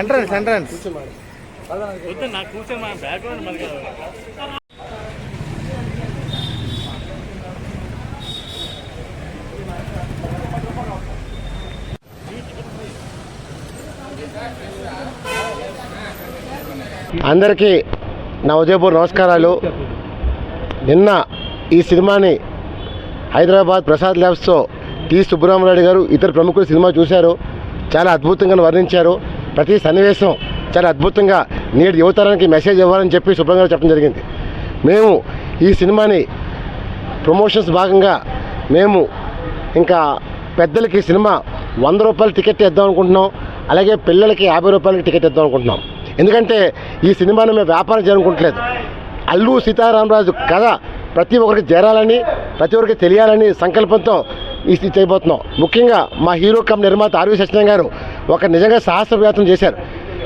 Entrance entrance అందరికీ నా ఉదయపూర్ నమస్కారాలు. నిన్న ఈ సినిమాని హైదరాబాద్ ప్రసాద్ ల్యాబ్స్తో టి సుబ్బరామరెడ్డి గారు ఇతర ప్రముఖులు సినిమా చూశారు. చాలా అద్భుతంగా వర్ణించారు. ప్రతి సన్నివేశం చాలా అద్భుతంగా నేటి యువతరానికి మెసేజ్ ఇవ్వాలని చెప్పి శుభ్రంగా చెప్పడం జరిగింది. మేము ఈ సినిమాని ప్రమోషన్స్ భాగంగా మేము ఇంకా పెద్దలకి సినిమా వంద రూపాయల టికెట్ ఇద్దాం అనుకుంటున్నాం. అలాగే పిల్లలకి యాభై రూపాయలకి టికెట్ ఇద్దాం అనుకుంటున్నాం. ఎందుకంటే ఈ సినిమాని మేము వ్యాపారం చేయాలనుకుంటలేదు. అల్లు సీతారామరాజు కథ ప్రతి ఒక్కరికి చేరాలని ప్రతి ఒక్కరికి తెలియాలని సంకల్పంతో చేయబోతున్నాం. ముఖ్యంగా మా హీరో కమ్ నిర్మాత ఆర్వి సత్యనారాయణ గారు ఒక నిజంగా సాహస ప్రయత్నం చేశారు.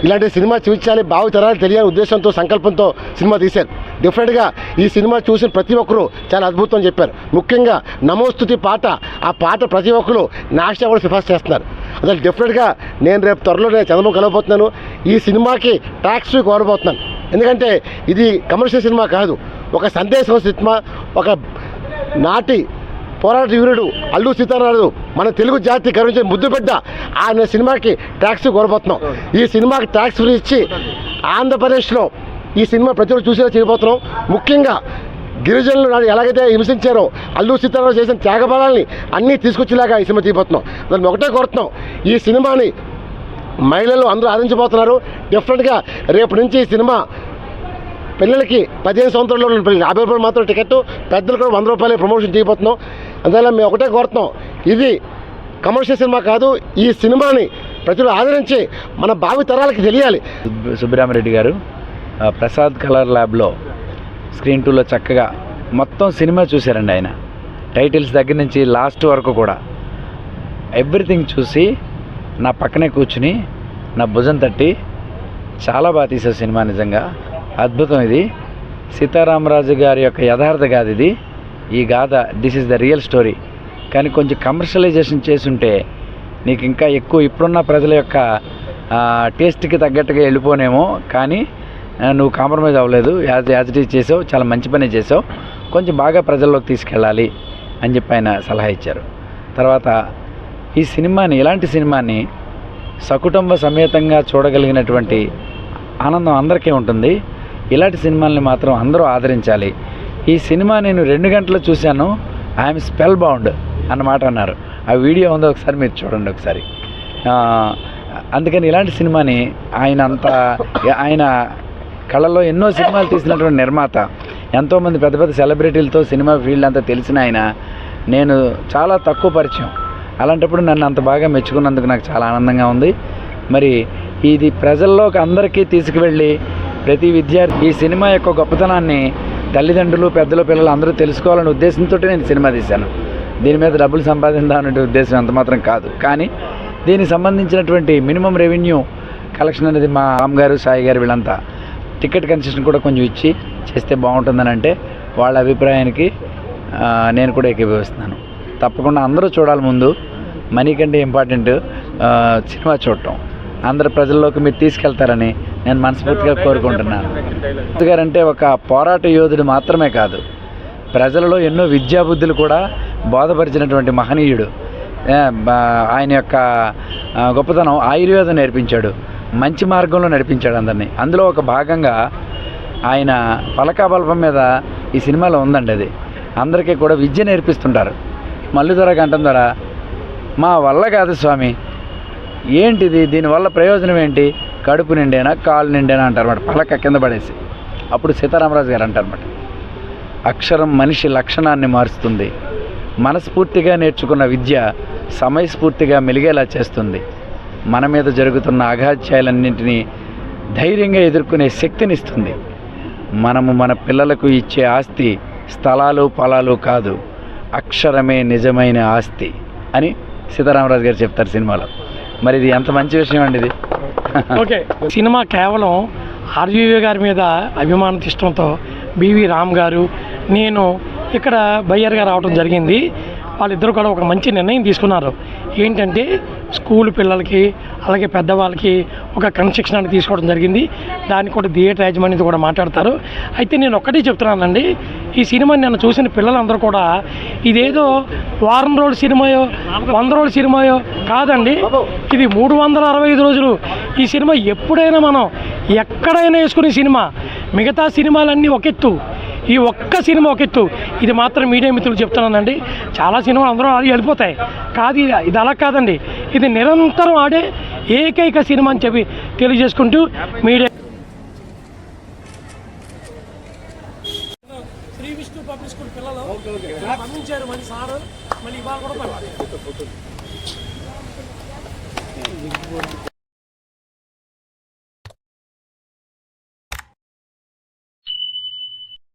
ఇలాంటి సినిమా చూపించాలి భావితరాలు తెలియాలి ఉద్దేశంతో సంకల్పంతో సినిమా తీశారు. డిఫరెంట్గా ఈ సినిమా చూసిన ప్రతి ఒక్కరూ చాలా అద్భుతం చెప్పారు. ముఖ్యంగా నమోస్తుతి పాట ఆ పాట ప్రతి ఒక్కరు నాశ కూడా సిఫార్సు చేస్తున్నారు. అసలు డిఫరెంట్గా నేను రేపు త్వరలో నేను చంద్రబాబు కలవబోతున్నాను. ఈ సినిమాకి ట్యాక్స్ కోరబోతున్నాను ఎందుకంటే ఇది కమర్షియల్ సినిమా కాదు. ఒక సందేశం సినిమా ఒక నాటి పోరాట వీరుడు అల్లు సీతారాడు మన తెలుగు జాతి గర్వించే ముద్దు బిడ్డ. ఆయన సినిమాకి ట్యాక్స్ కోరబోతున్నాం ఈ సినిమాకి ట్యాక్స్ ఫ్రీ ఇచ్చి ఆంధ్రప్రదేశ్లో ఈ సినిమా ప్రతి ఒక్కరు చూసేలా చేయబోతున్నాం. ముఖ్యంగా గిరిజనులు నాడు ఎలాగైతే హింసించారో అల్లు సీతారావు చేసిన త్యాగబలాల్ని అన్నీ తీసుకొచ్చేలాగా ఈ సినిమా తీయబోతున్నాం. దాన్ని ఒకటే కోరుతున్నాం. ఈ సినిమాని మహిళలు అందరూ ఆదరించబోతున్నారు. డిఫరెంట్గా రేపు నుంచి ఈ సినిమా పిల్లలకి పదిహేను సంవత్సరాల్లో యాభై రూపాయలు మాత్రం టికెట్ పెద్దలు కూడా వంద రూపాయలే ప్రమోషన్ చేయబోతున్నాం. అందువల్ల మేము ఒకటే కోరుతున్నాం. ఇది కమర్షియల్ సినిమా కాదు ఈ సినిమాని ప్రజలు ఆదరించి మన భావి తరాలకి తెలియాలి. సుబ్బ- సుబ్బరామరెడ్డి గారు ప్రసాద్ కలర్ ల్యాబ్లో స్క్రీన్ టూలో చక్కగా మొత్తం సినిమా చూశారండి ఆయన. టైటిల్స్ దగ్గర నుంచి లాస్ట్ వరకు కూడా. ఎవ్రీథింగ్ చూసి నా పక్కనే కూర్చుని నా భుజం తట్టి చాలా బాగా తీసే సినిమా నిజంగా. అద్భుతం ఇది. సీతారామరాజు గారి యొక్క యథార్థ కాదు ఇది. ఈ గాథ this is the real story కానీ కొంచెం కమర్షియలైజేషన్ చేసుంటే నీకు ఇంకా ఎక్కువ ఇప్పుడున్న ప్రజల యొక్క టేస్ట్కి తగ్గట్టుగా వెళ్ళిపోనేమో. కానీ నువ్వు కాంప్రమైజ్ అవ్వలేదు. యాజ్ యాజ్ ఇట్ ఈజ్ చేసావు చాలా మంచి పని చేసావు. కొంచెం బాగా ప్రజల్లోకి తీసుకెళ్ళాలి అని చెప్పి ఆయన సలహా ఇచ్చారు. తర్వాత ఈ సినిమాని ఇలాంటి సినిమాని సకుటుంబ సమేతంగా చూడగలిగినటువంటి ఆనందం అందరికీ ఉంటుంది. ఇలాంటి సినిమాల్ని మాత్రం అందరూ ఆదరించాలి. ఈ సినిమా నేను రెండు గంటలు చూశాను. ఐఎమ్ స్పెల్ బౌండ్ అన్నమాట అన్నారు. ఆ వీడియో ఉందో ఒకసారి మీరు చూడండి ఒకసారి. అందుకని ఇలాంటి సినిమాని ఆయన అంత ఆయన కళలో ఎన్నో సినిమాలు తీసినటువంటి నిర్మాత ఎంతోమంది పెద్ద పెద్ద సెలబ్రిటీలతో సినిమా ఫీల్డ్ అంతా తెలిసిన ఆయన నేను చాలా తక్కువ పరిచయం. అలాంటప్పుడు నన్ను అంత బాగా మెచ్చుకున్నందుకు నాకు చాలా ఆనందంగా ఉంది. మరి ఇది ప్రజల్లోకి అందరికీ తీసుకువెళ్ళి ప్రతి విద్యార్థి ఈ సినిమా యొక్క గొప్పతనాన్ని తల్లిదండ్రులు పెద్దలు పిల్లలు అందరూ తెలుసుకోవాలనే ఉద్దేశంతో నేను సినిమా తీశాను. దీని మీద డబ్బులు సంపాదిందాం ఉద్దేశం అంత మాత్రం కాదు. కానీ దీనికి సంబంధించినటువంటి మినిమం రెవెన్యూ కలెక్షన్ అనేది మా రామ్ గారు సాయి గారు వీళ్ళంతా టికెట్ కన్సెషన్ కూడా కొంచెం ఇచ్చి చేస్తే బాగుంటుందని అంటే వాళ్ళ అభిప్రాయానికి నేను కూడా ఏకీభవిస్తున్నాను. తప్పకుండా అందరూ చూడాలి ముందు. మనీ కంటే ఇంపార్టెంట్ సినిమా చూడటం. అందరు ప్రజల్లోకి మీరు తీసుకెళ్తారని నేను మనస్ఫూర్తిగా కోరుకుంటున్నాను. గారంటే ఒక పోరాట యోధుడు మాత్రమే కాదు ప్రజలలో ఎన్నో విద్యాబుద్ధులు కూడా బోధపరిచినటువంటి మహనీయుడు. ఆయన యొక్క గొప్పతనం ఆయుర్వేదం నేర్పించాడు మంచి మార్గంలో నడిపించాడు అందరినీ. అందులో ఒక భాగంగా ఆయన పలకాబల్పం మీద ఈ సినిమాలో ఉందండి అది. అందరికీ కూడా విద్య నేర్పిస్తుంటారు. మల్లుదొర గంటం ద్వారా. మా వల్ల కాదు స్వామి. ఏంటిది? దీనివల్ల ప్రయోజనం ఏంటి? కడుపు నిండేనా కాలు నిండేనా అంటారన్నమాట. పలక కింద పడేసి. అప్పుడు సీతారామరాజు గారు అంటారన్నమాట. అక్షరం మనిషి లక్షణాన్ని మారుస్తుంది. మనస్ఫూర్తిగా నేర్చుకున్న విద్య సమయస్ఫూర్తిగా మెలిగేలా చేస్తుంది. మన మీద జరుగుతున్న అఘాత్యాలన్నింటినీ ధైర్యంగా ఎదుర్కొనే శక్తినిస్తుంది. మనము మన పిల్లలకు ఇచ్చే ఆస్తి స్థలాలు పొలాలు కాదు. అక్షరమే నిజమైన ఆస్తి అని సీతారామరాజు గారు చెప్తారు సినిమాలో. మరి ఇది ఎంత మంచి విషయం అండి ఇది. ఓకే. సినిమా కేవలం ఆర్జీవి గారి మీద అభిమాన ఇష్టంతో బివి రామ్ గారు నేను ఇక్కడ బయ్యర్గా రావడం జరిగింది. వాళ్ళిద్దరూ కూడా ఒక మంచి నిర్ణయం తీసుకున్నారు. ఏంటంటే స్కూల్ పిల్లలకి అలాగే పెద్దవాళ్ళకి ఒక క్రమశిక్షణ అనేది తీసుకోవడం జరిగింది. దానికి కూడా థియేటర్ యాజమాన్యత కూడా మాట్లాడతారు. అయితే నేను ఒక్కటే చెప్తున్నానండి ఈ సినిమాని నేను చూసిన పిల్లలందరూ కూడా ఇదేదో వారం రోజుల సినిమాయో వంద రోజుల సినిమాయో కాదండి ఇది మూడు వందల అరవై ఐదు రోజులు. ఈ సినిమా ఎప్పుడైనా మనం ఎక్కడైనా వేసుకునే సినిమా. మిగతా సినిమాలన్నీ ఒక ఎత్తు ఈ ఒక్క సినిమా ఒక ఎత్తు ఇది మాత్రం మీడియా మిత్రులు చెప్తున్నానండి. చాలా సినిమాలు అందరూ ఆడి వెళ్ళిపోతాయి. కాదు ఇది ఇది అలా కాదండి. ఇది నిరంతరం ఆడే ఏకైక సినిమా అని చెప్పి తెలియజేసుకుంటూ media Shri Vishnu public school పిల్లలు. పంపించారు మళ్ళీ మళ్ళీ ఇవాళ కూడా